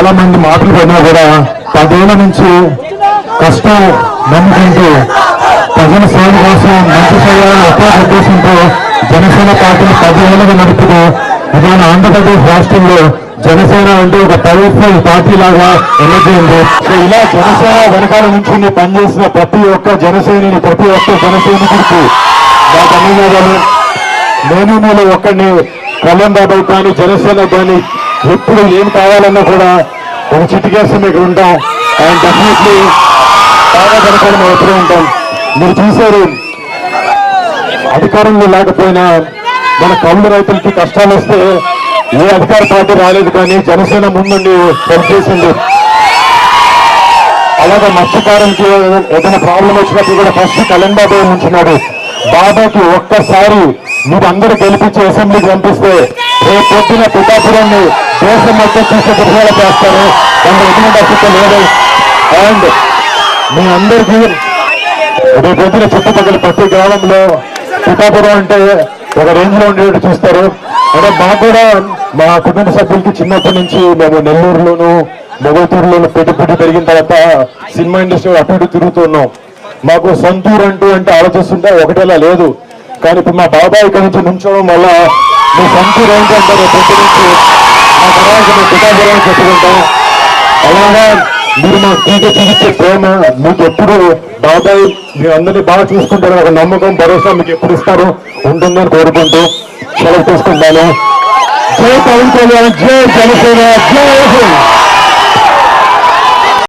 చాలా మంది మాటలు పడినా కూడా పదేళ్ళ నుంచి కష్టం నమ్ముకుంటూ ప్రజల సేవ కోసం మంచి చేయాలని ఒకే ఉద్దేశంతో జనసేన పార్టీని పదేళ్ళుగా నడుపుతూ ఇవాళ ఆంధ్రప్రదేశ్ రాష్ట్రంలో జనసేన అంటే ఒక పవర్ఫుల్ పార్టీ లాగా ఎన్నికైంది ఇలా జనసేన వెనకాల నుంచి పనిచేసిన ప్రతి ఒక్క జనసేనని ప్రతి ఒక్క జనసైనికుడికి నా ధన్యవాదాలు. నేను మీలో ఒక్కడిని కళ్యాణ్ బాబాయ్ కానీ జనసేన కానీ ఎప్పుడు ఏం కావాలన్నా కూడా ఒక చిటికేస్తే ఇక్కడ ఉంటాం. అండ్ డెఫినెట్లీ బాగా జనసేన మేము ఎప్పుడూ ఉంటాం. మీరు చూశారు. అధికారంలో లేకపోయినా మన కౌలు రైతులకి కష్టాలు వస్తే ఏ అధికార పార్టీ రాలేదు కానీ జనసేన ముందుండి పనిచేసింది. అలాగే మత్స్యకారులకి ఏదైనా ప్రాబ్లం వచ్చినప్పుడు కూడా ఫస్ట్ కళ్యాణ్ బాబాయ్ ఉంచున్నాడు బాబాకి ఒక్కసారి మీరు అందరూ గెలిపించి అసెంబ్లీకి పంపిస్తే రేపు పొద్దున పిఠాపురాన్ని దేశం మొత్తం చూసే చేస్తారు. దానికి ఎటువంటి అసలు లేదు. అండ్ మీ అందరికీ రేపు పొద్దున చుట్టుపక్కల ప్రతి గ్రామంలో పిఠాపురం అంటే ఒక రేంజ్లో ఉండేటట్టు చూస్తారు. అంటే మాకు కూడా మా కుటుంబ సభ్యులకి చిన్నప్పటి నుంచి మేము నెల్లూరులోను మొగతూరులోను పెట్టి పెట్టి పెరిగిన తర్వాత సినిమా ఇండస్ట్రీలో అటు ఇటు తిరుగుతూ ఉన్నాం. మాకు సొంతూరు అంటూ అంటే ఆలోచిస్తుంటే ఒకటేలా లేదు. కానీ ఇప్పుడు మా బాబాయ్ ఇక్కడ నుంచి నుంచోవడం వల్ల మీ సొంతూరు ఏంటంటారు రేపు నుంచి మా తర్వాత మేము పిఠాపురాన్ని చెప్పుకుంటాం. అలాగా మీరు మా తీగ చూపించే ప్రేమ మీకు ఎప్పుడు బాబాయ్ మీ అందరినీ బాగా చూసుకుంటారు ఒక నమ్మకం భరోసా మీకు ఎప్పుడు ఇస్తారు ఉంటుందని కోరుకుంటూ సెలవు తీసుకుంటాను జై పవన్ కళ్యాణ్ జై జనసేన జై